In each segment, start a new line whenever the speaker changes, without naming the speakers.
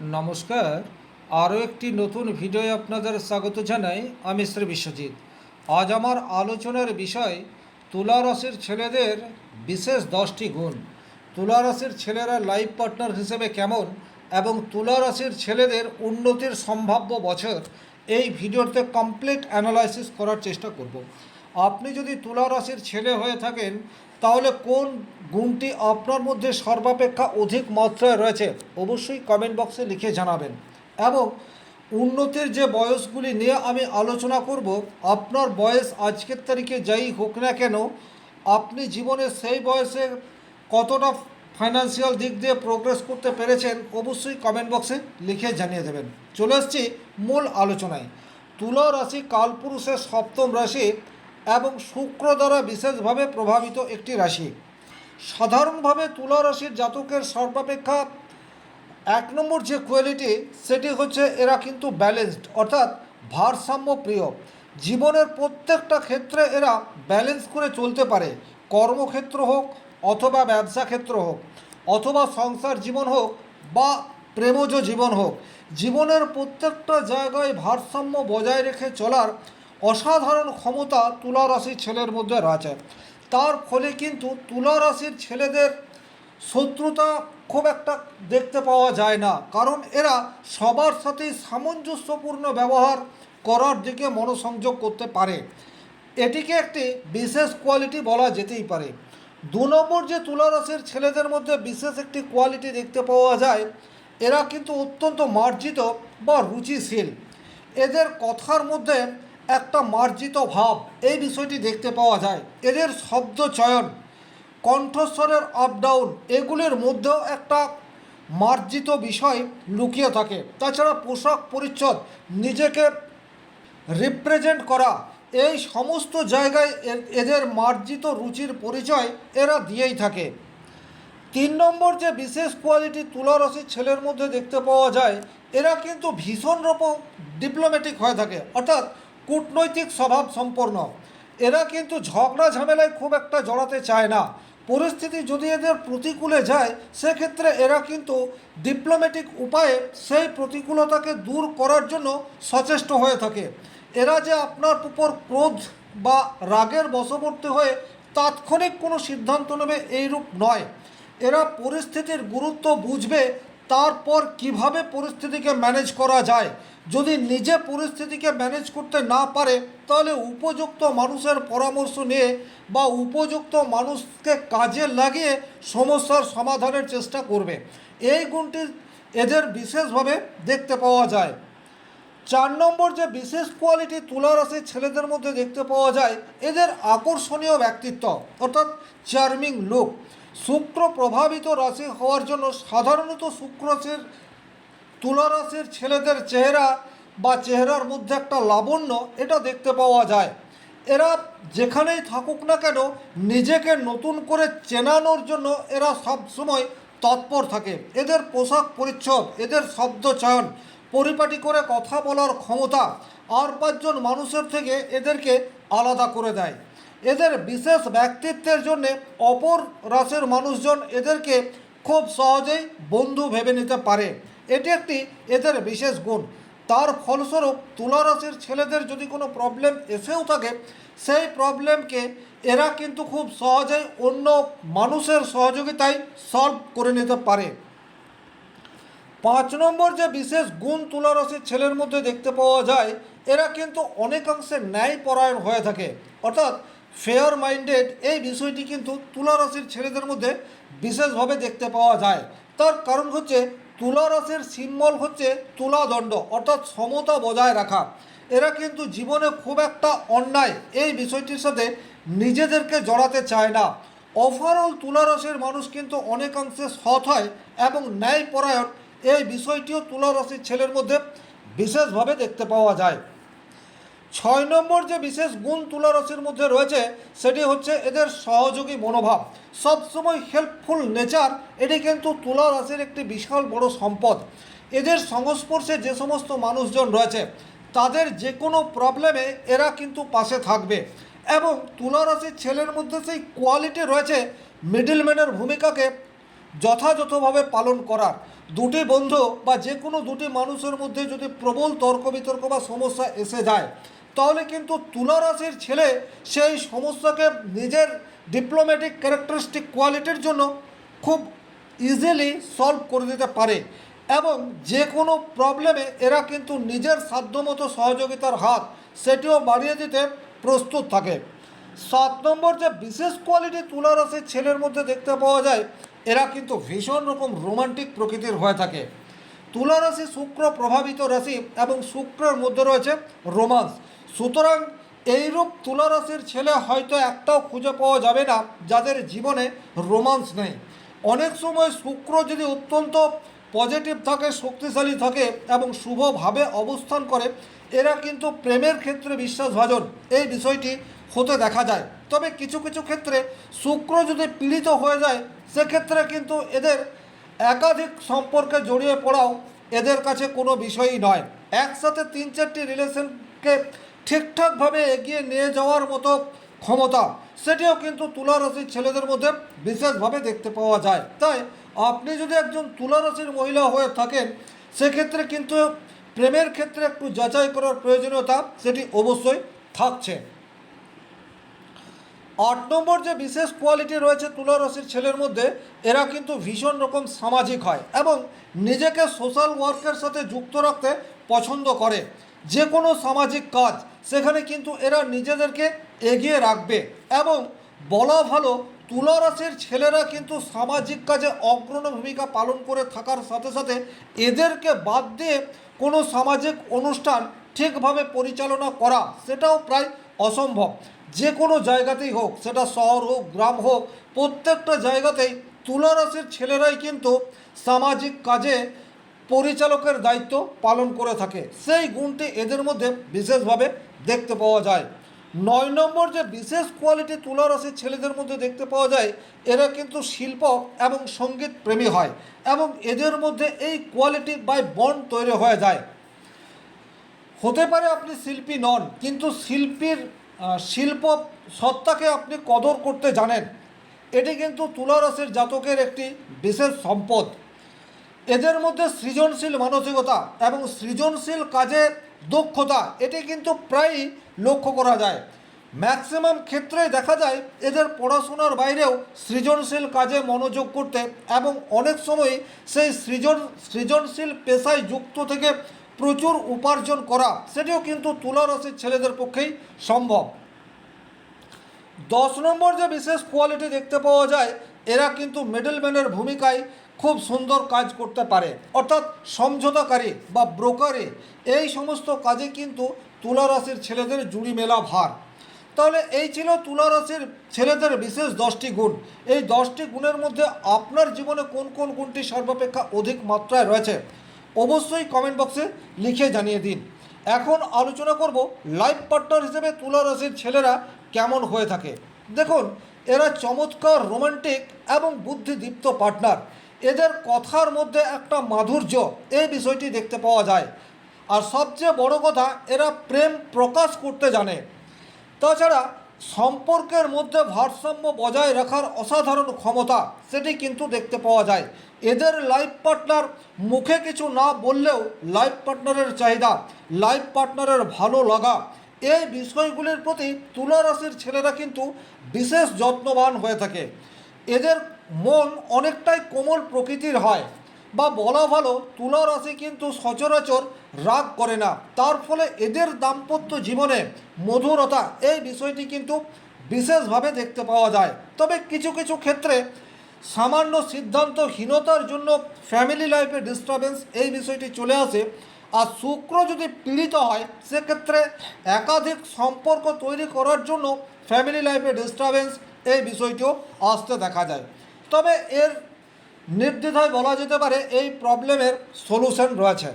নমস্কার। আরও একটি নতুন ভিডিও আপনাদের স্বাগত জানাই আমি শ্রী বিশ্বজিৎ। আজ আমার আলোচনার বিষয় তুলা ছেলেদের বিশেষ দশটি গুণ। তুলা ছেলেরা লাইফ পার্টনার হিসেবে কেমন এবং তুলা ছেলেদের উন্নতির সম্ভাব্য বছর এই ভিডিওতে কমপ্লিট অ্যানালাইসিস করার চেষ্টা করব। আপনি যদি তুলা রাশির ছেলে হয়ে থাকেন, তাহলে কোন গুণটি আপনার মধ্যে সর্বাপেক্ষা অধিক মাত্রায় রয়েছে, অবশ্যই কমেন্ট বক্সে লিখে জানাবেন। এবং উন্নতির যে বয়সগুলি নিয়ে আমি আলোচনা করব, আপনার বয়স আজকের তারিখে যাই হোক না কেন, আপনি জীবনে সেই বয়সে কতটা ফাইন্যান্সিয়াল দিক দিয়ে প্রোগ্রেস করতে পেরেছেন, অবশ্যই কমেন্ট বক্সে লিখে জানিয়ে দেবেন। চলে আসছি মূল আলোচনায়। তুলা রাশি কালপুরুষের সপ্তম রাশি এবং শুক্র দ্বারা বিশেষভাবে প্রভাবিত একটি রাশি। সাধারণভাবে তুলা রাশির জাতকের সর্বাপেক্ষা এক নম্বর যে কোয়ালিটি সেটি হচ্ছে এরা কিন্তু ব্যালেন্সড অর্থাৎ ভারসাম্য প্রিয় জীবনের প্রত্যেকটা ক্ষেত্রে এরা ব্যালেন্স করে চলতে পারে। কর্মক্ষেত্র হোক অথবা ব্যবসা ক্ষেত্র হোক, অথবা সংসার জীবন হোক বা প্রেমজ জীবন হোক, জীবনের প্রত্যেকটা জায়গায় ভারসাম্য বজায় রেখে চলার অসাধারণ ক্ষমতা তুলা রাশির ছেলের মধ্যে রয়েছে। তার ফলে কিন্তু তুলা রাশির ছেলেদের শত্রুতা খুব একটা দেখতে পাওয়া যায় না। কারণ এরা সবার সাথেই সামঞ্জস্যপূর্ণ ব্যবহার করার দিকে মনোসংযোগ করতে পারে। এটিকে একটি বিশেষ কোয়ালিটি বলা যেতেই পারে। দু নম্বর যে তুলা রাশির ছেলেদের মধ্যে বিশেষ একটি কোয়ালিটি দেখতে পাওয়া যায়, এরা কিন্তু অত্যন্ত মার্জিত বা রুচিশীল। এদের কথার মধ্যে একটা মার্জিত ভাব এই বিষয়টি দেখতে পাওয়া যায়। এদের শব্দ চয়ন, কণ্ঠস্বরের আপ ডাউন এগুলির মধ্যেও একটা মার্জিত বিষয় লুকিয়ে থাকে। তাছাড়া পোশাক পরিচ্ছদ, নিজেকে রিপ্রেজেন্ট করা, এই সমস্ত জায়গায় এদের মার্জিত রুচির পরিচয় এরা দিয়েই থাকে। তিন নম্বর যে বিশেষ কোয়ালিটি তুলা রাশির ছেলের মধ্যে দেখতে পাওয়া যায়, এরা কিন্তু ভীষণ রকম ডিপ্লোম্যাটিক হয়ে থাকে। অর্থাৎ কূটনৈতিক স্বভাব সম্পন্ন। এরা কিন্তু ঝগড়া ঝামেলায় খুব একটা জড়াতে চায় না। পরিস্থিতি যদি এদের প্রতিকূলে যায়, সেক্ষেত্রে এরা কিন্তু ডিপ্লোম্যাটিক উপায়ে সেই প্রতিকূলতাকে দূর করার জন্য সচেষ্ট হয়ে থাকে। এরা যে আপনার উপর ক্রোধ বা রাগের বশবর্তী হয়ে তাৎক্ষণিক কোনো সিদ্ধান্ত নেবে এইরূপ নয়। এরা পরিস্থিতির গুরুত্ব বুঝবে তারপর কীভাবে পরিস্থিতিকে ম্যানেজ করা যায়? যদি নিজে পরিস্থিতিকে ম্যানেজ করতে না পারে, তাহলে উপযুক্ত মানুষের পরামর্শ নিয়ে বা উপযুক্ত মানুষকে কাজে লাগিয়ে সমস্যার সমাধানের চেষ্টা করবে। এই গুণটি এদের বিশেষভাবে দেখতে পাওয়া যায়। চার নম্বর যে বিশেষ কোয়ালিটি তুলা রাশির ছেলেদের মধ্যে দেখতে পাওয়া যায়, এদের আকর্ষণীয় ব্যক্তিত্ব, অর্থাৎ চার্মিং লুক। শুক্র প্রভাবিত রাশি হওয়ার জন্য সাধারণত শুক্র রাশির তুলা রাশির ছেলেদের চেহারা বা চেহারার মধ্যে একটা লাবণ্য, এটা দেখতে পাওয়া যায়। এরা যেখানেই থাকুক না কেন নিজেকে নতুন করে চেনানোর জন্য এরা সব সময় তৎপর থাকে। এদের পোশাক পরিচ্ছদ, এদের শব্দ চয়ন, পরিপাটি করে কথা বলার ক্ষমতা আর পাঁচজন মানুষের থেকে এদেরকে আলাদা করে দেয়। এদের বিশেষ ব্যক্তিত্বের জন্যে অপর রাশির মানুষজন এদেরকে খুব সহজেই বন্ধু ভেবে নিতে পারে। এটি একটি এদের বিশেষ গুণ। তার ফলস্বরূপ তুলা রাশির ছেলেদের যদি কোনো প্রবলেম এসেও থাকে, সেই প্রবলেমকে এরা কিন্তু খুব সহজেই অন্য মানুষের সহযোগিতায় সলভ করে নিতে পারে। পাঁচ নম্বর যে বিশেষ গুণ তুলা রাশির ছেলের মধ্যে দেখতে পাওয়া যায়, এরা কিন্তু অনেকাংশে ন্যায়পরায়ণ হয়ে থাকে। অর্থাৎ ফেয়ার মাইন্ডেড এই বিষয়টি কিন্তু তুলা রাশির ছেলেদের মধ্যে বিশেষভাবে দেখতে পাওয়া যায়। তার কারণ হচ্ছে তুলা রাশির সিম্বল হচ্ছে তুলাদণ্ড, অর্থাৎ সমতা বজায় রাখা। এরা কিন্তু জীবনে খুব একটা অন্যায় এই বিষয়টির সাথে নিজেদেরকে জড়াতে চায় না। ওভারঅল তুলা রাশির মানুষ কিন্তু অনেকাংশে সৎ হয় এবং ন্যায়পরায়ণ। এই বিষয়টিও তুলা রাশির ছেলের মধ্যে বিশেষভাবে দেখতে পাওয়া যায়। ছয় নম্বর যে বিশেষ গুণ তুলা রাশির মধ্যে রয়েছে, সেটি হচ্ছে এদের সহযোগী মনোভাব। সবসময় হেল্পফুল নেচার এটি কিন্তু তুলা রাশির একটি বিশাল বড় সম্পদ। এদের সংস্পর্শে যে সমস্ত মানুষজন রয়েছে, তাদের যে কোনো প্রবলেমে এরা কিন্তু পাশে থাকবে। এবং তুলা রাশির ছেলের মধ্যে সেই কোয়ালিটি রয়েছে মিডলম্যানের ভূমিকাকে যথাযথভাবে পালন করার। দুটি বন্ধু বা যে কোনো দুটি মানুষের মধ্যে যদি প্রবল তর্ক বিতর্ক বা সমস্যা এসে যায় তাহলে কিন্তু তুলা রাশির ছেলে সেই সমস্যাকে নিজের ডিপ্লোম্যাটিক ক্যারেক্টারিস্টিক কোয়ালিটির জন্য খুব ইজিলি সলভ করে দিতে পারে এবং যে কোনো প্রবলেমে এরা কিন্তু নিজের সাধ্যমতো সহযোগিতার হাত সেটিও বাড়িয়ে দিতে প্রস্তুত থাকে। সাত নম্বর যে বিশেষ কোয়ালিটি তুলা রাশির ছেলের মধ্যে দেখতে পাওয়া যায়, এরা কিন্তু ভীষণ রকম রোমান্টিক প্রকৃতির হয়ে থাকে। তুলা রাশি শুক্র প্রভাবিত রাশি এবং শুক্রের মধ্যে রয়েছে রোমান্স সুতরাং এইরূপ তুলা রাশির ছেলে হয়তো একটাও খুঁজে পাওয়া যাবে না, যাদের জীবনে রোমান্স নেই। অনেক সময় শুক্র যদি অত্যন্ত পজিটিভ থাকে, শক্তিশালী থাকে এবং শুভভাবে অবস্থান করে, এরা কিন্তু প্রেমের ক্ষেত্রে বিশ্বাসভাজন। এই বিষয়টি হতে দেখা যায়। তবে কিছু কিছু ক্ষেত্রে শুক্র যদি পীড়িত হয়ে যায়, সেক্ষেত্রে কিন্তু এদের একাধিক সম্পর্কে জড়িয়ে পড়াও এদের কাছে কোনো বিষয়ই নয়। একসাথে তিন চারটি রিলেশনকে ঠিকঠাকভাবে এগিয়ে নিয়ে যাওয়ার মতো ক্ষমতা, সেটিও কিন্তু তুলা রাশির ছেলেদের মধ্যে বিশেষভাবে দেখতে পাওয়া যায়। তাই আপনি যদি একজন তুলা রাশির মহিলা হয়ে থাকেন, সেক্ষেত্রে কিন্তু প্রেমের ক্ষেত্রে একটু যাচাই করার প্রয়োজনীয়তা সেটি অবশ্যই থাকছে। আট নম্বর যে বিশেষ কোয়ালিটি রয়েছে তুলা রাশির ছেলের মধ্যে, এরা কিন্তু ভীষণ রকম সামাজিক হয় এবং নিজেকে সোশ্যাল ওয়ার্কের সাথে যুক্ত রাখতে পছন্দ করে। যে কোনো সামাজিক কাজ সেখানে কিন্তু এরা নিজেদেরকে এগিয়ে রাখবে এবং বলা ভালো তুলা রাশির ছেলেরা কিন্তু সামাজিক কাজে অগ্রণী ভূমিকা পালন করে থাকার সাথে সাথে এদেরকে বাদ দিয়ে কোনো সামাজিক অনুষ্ঠান ঠিকভাবে পরিচালনা করা সেটাও প্রায় অসম্ভব। যে কোনো জায়গাতেই হোক, সেটা শহর হোক, গ্রাম হোক, প্রত্যেকটা জায়গাতেই তুলা রাশির ছেলেরাই কিন্তু সামাজিক কাজে পরিচালকের দায়িত্ব পালন করে থাকে। সেই গুণটি এদের মধ্যে বিশেষভাবে দেখতে পাওয়া যায়। নয় নম্বর যে বিশেষ কোয়ালিটি তুলা রাশির ছেলেদের মধ্যে দেখতে পাওয়া যায়, এরা কিন্তু শিল্প এবং সংগীত প্রেমী হয় এবং এদের মধ্যে এই কোয়ালিটি বাই বন্ড তৈরি হয়ে যায়। হতে পারে আপনি শিল্পী নন, কিন্তু শিল্পীর শিল্প সত্তাকে আপনি কদর করতে জানেন। এটি কিন্তু তুলা রাশির জাতকের একটি বিশেষ সম্পদ। এদের মধ্যে সৃজনশীল মানসিকতা এবং সৃজনশীল কাজে দক্ষতা, এটি কিন্তু প্রায়ই লক্ষ্য করা যায়। ম্যাক্সিমাম ক্ষেত্রে দেখা যায় এদের পড়াশোনার বাইরেও সৃজনশীল কাজে মনোযোগ করতে এবং অনেক সময় সেই সৃজন, সৃজনশীল পেশায় যুক্ত থেকে প্রচুর উপার্জন করা, সেটিও কিন্তু তুলা রাশির ছেলেদের পক্ষেই সম্ভব। দশ নম্বর যে বিশেষ কোয়ালিটি দেখতে পাওয়া যায়, এরা কিন্তু মিডলম্যানের ভূমিকায় খুব সুন্দর কাজ করতে পারে। অর্থাৎ সমঝোতাকারী বা ব্রোকারে এই সমস্ত কাজে কিন্তু তুলা রাশির ছেলেদের জুড়ি মেলা ভার। তাহলে এই ছিল তুলা রাশির ছেলেদের বিশেষ দশটি গুণ। এই দশটি গুণের মধ্যে আপনার জীবনে কোন কোন গুণটি সর্বাপেক্ষা অধিক মাত্রায় রয়েছে, অবশ্যই কমেন্ট বক্সে লিখে জানিয়ে দিন। এখন আলোচনা করব লাইফ পার্টনার হিসেবে তুলা রাশির ছেলেরা কেমন হয়ে থাকে। দেখুন, এরা চমৎকার রোমান্টিক এবং বুদ্ধিদীপ্ত পার্টনার এদের কথার মধ্যে একটা মাধুর্য এই বিষয়টি দেখতে পাওয়া যায়। আর সবচেয়ে বড় কথা, এরা প্রেম প্রকাশ করতে জানে। তাছাড়া সম্পর্কের মধ্যে ভারসাম্য বজায় রাখার অসাধারণ ক্ষমতা সেটি কিন্তু দেখতে পাওয়া যায়। এদের লাইফ পার্টনার মুখে কিছু না বললেও লাইফ পার্টনারের চাহিদা লাইফ পার্টনারের ভালো লাগা, এই বিষয়গুলির প্রতি তুলা রাশির ছেলেরা কিন্তু বিশেষ যত্নবান হয়ে থাকে। এদের মন অনেকটাই কোমল প্রকৃতির হয়। বা বলা ভালো, তুলা রাশি কিন্তু সচরাচর রাগ করে না। তার ফলে এদের দাম্পত্য জীবনে মধুরতা এই বিষয়টি কিন্তু বিশেষভাবে দেখতে পাওয়া যায়। তবে কিছু কিছু ক্ষেত্রে সামান্য সিদ্ধান্তহীনতার জন্য ফ্যামিলি লাইফে ডিস্টারবেন্স এই বিষয়টি চলে আসে। আর শুক্র যদি পীড়িত হয়, সেক্ষেত্রে একাধিক সম্পর্ক তৈরি করার জন্য ফ্যামিলি লাইফে ডিস্টারবেন্স এই বিষয়টিও আসতে দেখা যায়। তবে এর নির্দ্বিধায় বলা যেতে পারে এই প্রবলেমের সলিউশন রয়েছে।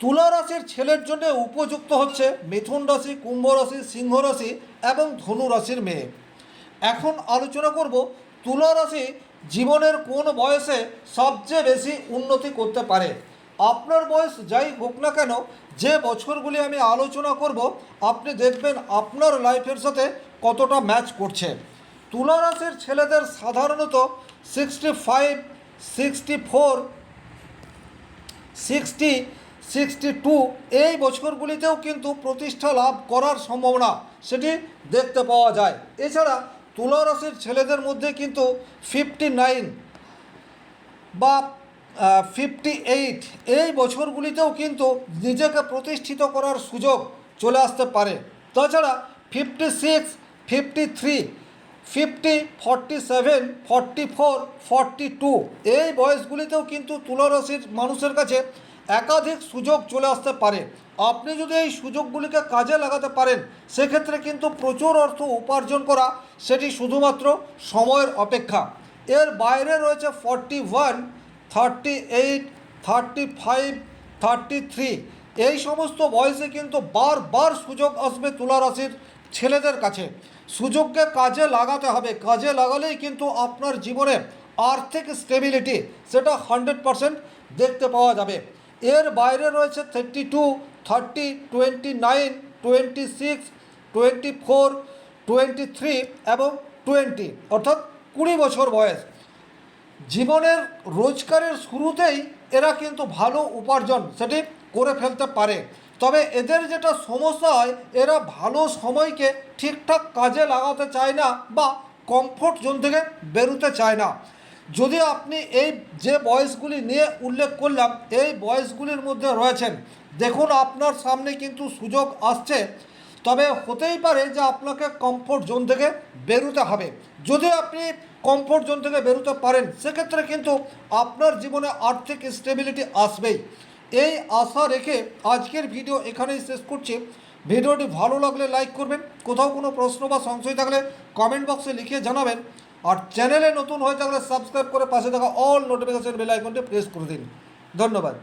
তুলা রাশির ছেলের জন্য উপযুক্ত হচ্ছে মিথুন রাশি, কুম্ভ রাশি, সিংহ রাশি এবং ধনু রাশির মেয়ে। এখন আলোচনা করব তুলা রাশি জীবনের কোন বয়সে সবচেয়ে বেশি উন্নতি করতে পারে। আপনার বয়স যাই হোক না কেন, যে বছরগুলি আমি আলোচনা করব, আপনি দেখবেন আপনার লাইফের সাথে কতটা ম্যাচ করছে। তুলা রাশির ছেলেদের সাধারণত sixty five sixty four sixty sixty two এই বছরগুলিতেও কিন্তু প্রতিষ্ঠা লাভ করার সম্ভাবনা সেটি দেখতে পাওয়া যায়। এছাড়া তুলা রাশির ছেলেদের মধ্যে কিন্তু ফিফটি নাইন বা ফিফটি এইট এই বছরগুলিতেও কিন্তু নিজেকে প্রতিষ্ঠিত করার সুযোগ চলে আসতে পারে। তাছাড়া fifty six fifty three fifty, forty seven, forty four, forty two. এই বয়সগুলিতেও কিন্তু তুলারাশির মানুষের কাছে একাধিক সুযোগ চলে আসতে পারে। আপনি যদি এই সুযোগগুলিকে কাজে লাগাতে পারেন, সেক্ষেত্রে কিন্তু প্রচুর অর্থ উপার্জন করা সেটি শুধুমাত্র সময়ের অপেক্ষা। এর বাইরে রয়েছে forty one, thirty eight, thirty five, thirty three. এই সমস্ত বয়সে কিন্তু বারবার সুযোগ আসবে তুলা রাশির ছেলেদের কাছে। সুযোগকে কাজে লাগাতে হবে। কাজে লাগালেই কিন্তু আপনার জীবনে আর্থিক স্টেবিলিটি সেটা হান্ড্রেড পারসেন্ট দেখতে পাওয়া যাবে। এর বাইরে রয়েছে thirty two thirty twenty nine twenty six twenty four twenty three এবং টোয়েন্টি অর্থাৎ কুড়ি বছর বয়স। জীবনের রোজগারের শুরুতেই এরা কিন্তু ভালো উপার্জন সেটি করে ফেলতে পারে। তবে এদের যেটা সমস্যা হয়, এরা ভালো সময়কে ঠিকঠাক কাজে লাগাতে চায় না বা কমফোর্ট জোন থেকে বেরোতে চায় না। যদি আপনি এই যে বয়সগুলি নিয়ে উল্লেখ করলাম, এই বয়সগুলির মধ্যে রয়েছেন, দেখুন আপনার সামনে কিন্তু সুযোগ আসছে। তবে হতেই পারে যে আপনাকে কমফোর্ট জোন থেকে বেরোতে হবে। যদি আপনি কমফোর্ট জোন থেকে বেরোতে পারেন, সেক্ষেত্রে কিন্তু আপনার জীবনে আর্থিক স্টেবিলিটি আসবেই। এই আশা রেখে আজকের ভিডিও এখানেই শেষ করছি। ভিডিওটি ভালো লাগলে লাইক করবেন, কোথাও কোনো প্রশ্ন বা সংশয় থাকলে কমেন্ট বক্সে লিখে জানাবেন। আর চ্যানেলে নতুন হয়ে থাকলে সাবস্ক্রাইব করে পাশে থাকা অল নোটিফিকেশন বেল আইকনটি প্রেস করে দিন। ধন্যবাদ।